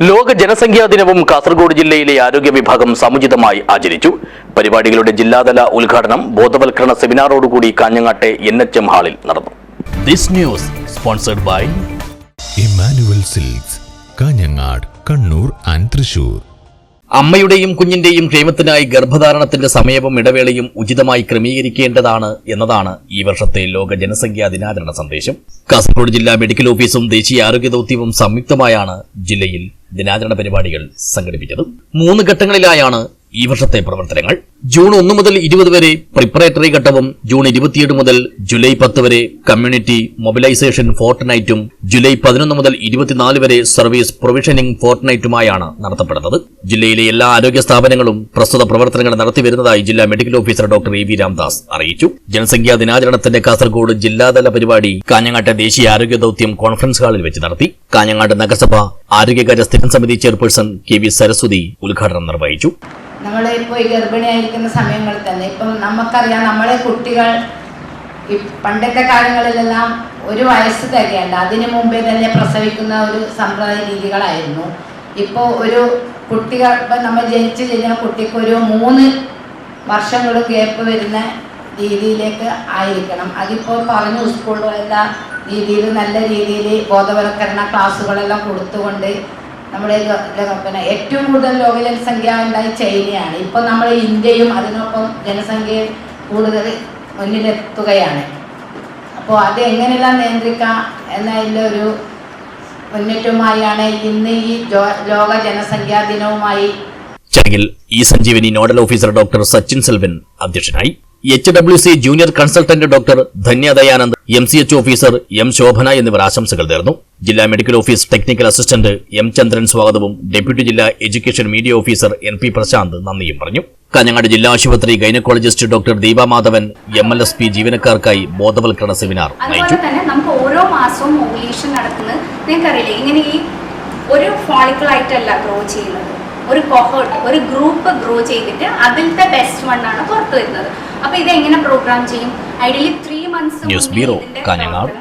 ലോക ജനസംഖ്യാ ദിനവും കാസർഗോഡ് ജില്ലയിലെ ആരോഗ്യ വിഭാഗം സമുചിതമായി ആചരിച്ചു. പരിപാടികളുടെ ജില്ലാതല ഉദ്ഘാടനം ബോധവൽക്കരണ സെമിനാറോടുകൂടി കാഞ്ഞങ്ങാട്ടെ എൻ എച്ച് എം ഹാളിൽ നടന്നു. This news sponsored by Emmanuel Silks Kanhangad Kannur and Thrissur. അമ്മയുടെയും കുഞ്ഞിന്റെയും ക്ഷേമത്തിനായി ഗർഭധാരണത്തിന്റെ സമയവും ഇടവേളയും ഉചിതമായി ക്രമീകരിക്കേണ്ടതാണ് എന്നതാണ് ഈ വർഷത്തെ ലോക ജനസംഖ്യാ ദിനാചരണ സന്ദേശം. കാസർഗോഡ് ജില്ലാ മെഡിക്കൽ ഓഫീസും ദേശീയ ആരോഗ്യ ദൌത്യവും സംയുക്തമായാണ് ജില്ലയിൽ ദിനാചരണ പരിപാടികൾ സംഘടിപ്പിച്ചത് മൂന്ന് ഘട്ടങ്ങളിലായാണ് ഈ വർഷത്തെ പ്രവർത്തനങ്ങൾ. ജൂൺ ഒന്ന് മുതൽ ഇരുപത് വരെ പ്രിപ്പറേറ്ററി ഘട്ടവും ജൂൺ ഇരുപത്തിയേഴ് മുതൽ ജൂലൈ പത്ത് വരെ കമ്മ്യൂണിറ്റി മൊബിലൈസേഷൻ ഫോർട്ട്നൈറ്റും ജൂലൈ പതിനൊന്ന് മുതൽ ഇരുപത്തിനാല് വരെ സർവീസ് പ്രൊവിഷനിംഗ് ഫോർട്ട് നൈറ്റുമായാണ് നടത്തപ്പെടുന്നത്. ജില്ലയിലെ എല്ലാ ആരോഗ്യ സ്ഥാപനങ്ങളും പ്രസ്തുത പ്രവർത്തനങ്ങൾ നടത്തിവരുന്നതായി ജില്ലാ medical officer doctor A V Ramdas അറിയിച്ചു. ജനസംഖ്യാ ദിനാചരണത്തിന്റെ കാസർഗോഡ് ജില്ലാതല പരിപാടി കാഞ്ഞങ്ങാട്ടെ ദേശീയ ആരോഗ്യ ദൌത്യം കോൺഫറൻസ് ഹാളിൽ വെച്ച് നടത്തി. കാഞ്ഞങ്ങാട് നഗരസഭ ആരോഗ്യകാര്യ സ്ഥിരം സമിതി ചെയർപേഴ്സൺ കെ വി സരസ്വതി ഉദ്ഘാടനം നിർവഹിച്ചു. നമ്മൾ ഇപ്പോൾ ഈ ഗർഭിണിയായിരിക്കുന്ന സമയങ്ങളിൽ തന്നെ ഇപ്പം നമുക്കറിയാം നമ്മളെ കുട്ടികൾ ഈ പണ്ടത്തെ കാലങ്ങളിലെല്ലാം ഒരു വയസ്സ് തികയണ്ട അതിനു മുമ്പേ തന്നെ പ്രസവിക്കുന്ന ഒരു സമ്പ്രദായ രീതികളായിരുന്നു. ഇപ്പോൾ ഒരു കുട്ടികൾ ഇപ്പം നമ്മൾ ജനിച്ചു കഴിഞ്ഞാൽ കുട്ടിക്ക് ഒരു മൂന്ന് വർഷങ്ങൾ ഗ്യാപ്പ് വരുന്ന രീതിയിലേക്ക് ആയിരിക്കണം. അതിപ്പോൾ പറഞ്ഞു സ്കൂളിലും രീതിയിലും നല്ല രീതിയിൽ ബോധവൽക്കരണ ക്ലാസ്സുകളെല്ലാം കൊടുത്തുകൊണ്ട് നമ്മുടെ പിന്നെ ഏറ്റവും കൂടുതൽ ലോക ജനസംഖ്യ ഉണ്ടായി ചൈനയാണ്. ഇപ്പം നമ്മൾ ഇന്ത്യയും അതിനൊപ്പം ജനസംഖ്യ കൂടുതൽ മുന്നിലെത്തുകയാണ്. അപ്പോൾ അത് എങ്ങനെയെല്ലാം നിയന്ത്രിക്കാം എന്നതിന്റെ ഒരു മുന്നേറ്റവുമായാണ് ഇന്ന് ഈ ലോക ജനസംഖ്യാ ദിനവുമായി. ചടങ്ങിൽ E Sanjeevani nodal officer doctor Sachin Selvan അധ്യക്ഷനായി. H W C junior consultant doctor Dhanya Dayanand M C H officer M Shobhana എന്നിവർ ആശംസകൾ നേർന്നു. ജില്ലാ medical office technical assistant M Chandran സ്വാഗതവും ഡെപ്യൂട്ടി ജില്ലാ education media officer N P Prashanth നന്ദിയും പറഞ്ഞു. കാഞ്ഞങ്ങാട് ജില്ലാ ആശുപത്രി gynaecologist doctor Deepa Madhavan M L S P ജീവനക്കാർക്കായി ബോധവൽക്കരണ സെമിനാർ നയിച്ചു. നമുക്ക് ഓരോ മാസവും ഓവുലേഷൻ നടക്കുന്നത് നിങ്ങൾക്കറിയില്ലേ ഇങ്ങനെ ഈ ഒരു ഫോളിക്കിൾ ആയിട്ടല്ല ഗ്രോ ചെയ്യുന്നത്. ഒരു കൊഹോട്ട് ഒരു ഗ്രൂപ്പ് ഗ്രോ ചെയ്തിട്ട് അതിലത്തെ ബെസ്റ്റ് വൺ ആണ് പുറത്തു വരുന്നത്. അപ്പൊ ഇത് എങ്ങനെ പ്രോഗ്രാം ചെയ്യും ideally three months news bureau, Kanhangad.